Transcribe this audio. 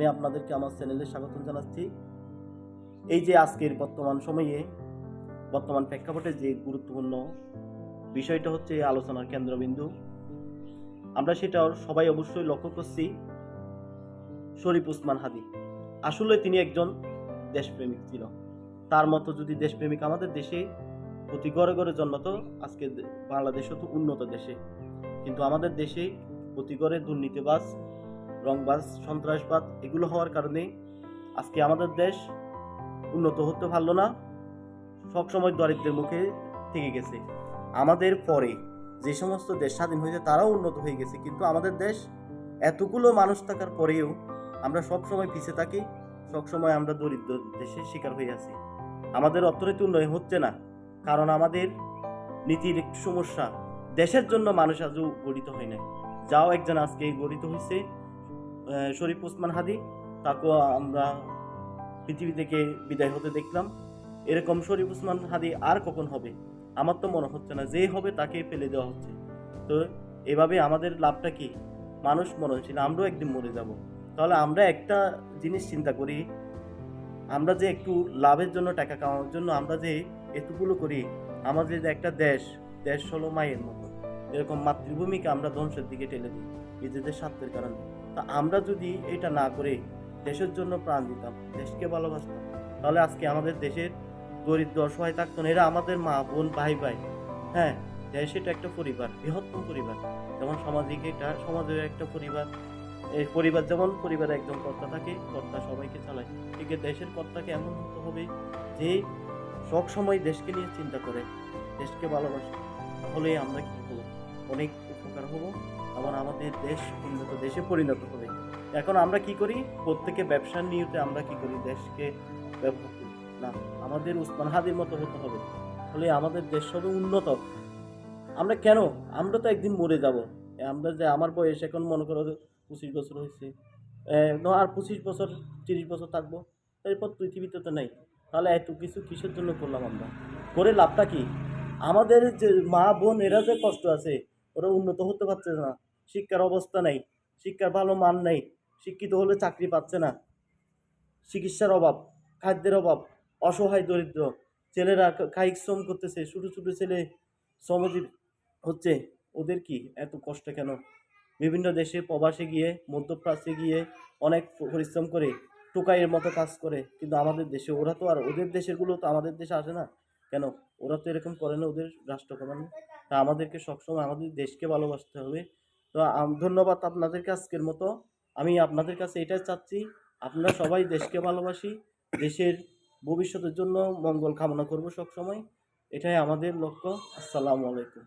আমি আপনাদেরকে আমার চ্যানেলে স্বাগত জানাচ্ছি। এই যে আজকের বর্তমান সময়ে, বর্তমান প্রেক্ষাপটে যে গুরুত্বপূর্ণ বিষয়টা হচ্ছে আলোচনার কেন্দ্রবিন্দু, আমরা সেটা সবাই অবশ্যই লক্ষ্য করছি। শরীফ উসমান হাদি, আসলে তিনি একজন দেশপ্রেমিক ছিল। তার মতো যদি দেশপ্রেমিক আমাদের দেশে প্রতি ঘরে ঘরে জন্মাতো আজকে বাংলাদেশ হতো উন্নত দেশে। কিন্তু আমাদের দেশে প্রতি ঘরে দুর্নীতিবাজ রংবাজ, সন্ত্রাসবাদ এগুলো হওয়ার কারণে আজকে আমাদের দেশ উন্নত হতে পারল না। সবসময় দরিদ্রের মুখে থেকে গেছে। আমাদের পরে যে সমস্ত দেশ স্বাধীন হয়েছে তারাও উন্নত হয়ে গেছে। কিন্তু আমাদের দেশ এতগুলো মানুষ থাকার পরেও আমরা সব সময় পিছিয়ে থাকি, সবসময় আমরা দরিদ্র দেশের শিকার হয়ে আছি। আমাদের অর্থনীতি উন্নয়ন হচ্ছে না, কারণ আমাদের নীতির একটু সমস্যা। দেশের জন্য মানুষ আজও গঠিত হয় না যাও একজন আজকে গঠিত হয়েছে শরীফ ওসমান হাদি, তাকেও আমরা পৃথিবী থেকে বিদায় হতে দেখলাম। এরকম শরীফ ওসমান হাদি আর কখন হবে? আমার তো মনে হচ্ছে না যে হবে তাকে ফেলে দেওয়া হচ্ছে। তো এভাবে আমাদের লাভটা কি? মানুষ মরণশীল আমরাও একদিন মরে যাব। তাহলে আমরা একটা জিনিস চিন্তা করি, আমরা যে একটু লাভের জন্য টাকা কামানোর জন্য আমরা যে এতগুলো করি, আমাদের যে একটা দেশ দেশ হলো মায়ের মতো। এরকম মাতৃভূমিকে আমরা ধ্বংসের দিকে ঠেলে দিই, নিজেদের স্বার্থের কারণে। তা আমরা যদি এটা না করে দেশের জন্য প্রাণ দিতাম, দেশকে ভালোবাসতাম, তাহলে আজকে আমাদের দেশের দরিদ্র অসহায় থাকতো না। এরা আমাদের মা, বোন, ভাই ভাই হ্যাঁ দেশ এটা একটা পরিবার, বৃহত্তম পরিবার। যেমন সামাজিক এটা সমাজের একটা পরিবার, এই পরিবার যেমন পরিবারে একজন কর্তা থাকে, কর্তা সবাইকে চালায়, ঠিক দেশের কর্তাকে এমন হতে হবে যে সব সময় দেশকে নিয়ে চিন্তা করে, দেশকে ভালোবাসে। তাহলে আমরা কি হব অনেক উপকার হব। আবার আমাদের দেশ উন্নত দেশে পরিণত হবে। এখন আমরা কি করি? প্রত্যেকে ব্যবসার নিয়তে আমরা কি করি? দেশকে না, আমাদের উসমান হাদির মতো হতে হবে। তাহলে আমাদের দেশ হবে উন্নত। আমরা কেন? আমরা তো একদিন মরে যাব। আমরা যে আমার বয়স এখন মনে করো পঁচিশ বছর হয়েছে। আর পঁচিশ বছর, তিরিশ বছর থাকব। এরপর পৃথিবীতে তো নেই। তাহলে এত কিছু কিসের জন্য করলাম আমরা? করে লাভটা কি? আমাদের যে মা বোন, এরা যে কষ্ট আছে ওরা উন্নত হতে পারছে না। শিক্ষার অবস্থা নেই, শিক্ষার ভালো মান নেই, শিক্ষিত হলে চাকরি পাচ্ছে না। চিকিৎসার অভাব, খাদ্যের অভাব, অসহায় দরিদ্র, ছেলেরা কা- কায়িক শ্রম করতেছে, ছোটো ছোটো ছেলে শ্রমজীবী হচ্ছে, ওদের কি এত কষ্ট কেন? বিভিন্ন দেশে প্রবাসে গিয়ে, মধ্যপ্রাচ্যে গিয়ে অনেক পরিশ্রম করে, টোকাইয়ের মতো কাজ করে, কিন্তু আমাদের দেশে ওরা তো আর, ওদের দেশেরগুলো তো আমাদের দেশে আসে না। কেন? ওরা তো এরকম করে না ওদের রাষ্ট্রপ্রধান। তা আমাদেরকে সবসময় আমাদের দেশকে ভালোবাসতে হবে। তো ধন্যবাদ আপনাদেরকে আজকের মতো। আমি আপনাদের কাছে এটাই চাচ্ছি আপনারা সবাই দেশকে ভালোবাসি, দেশের ভবিষ্যতের জন্য মঙ্গল কামনা করব সবসময়। এটাই আমাদের লক্ষ্য। আসসালামু আলাইকুম।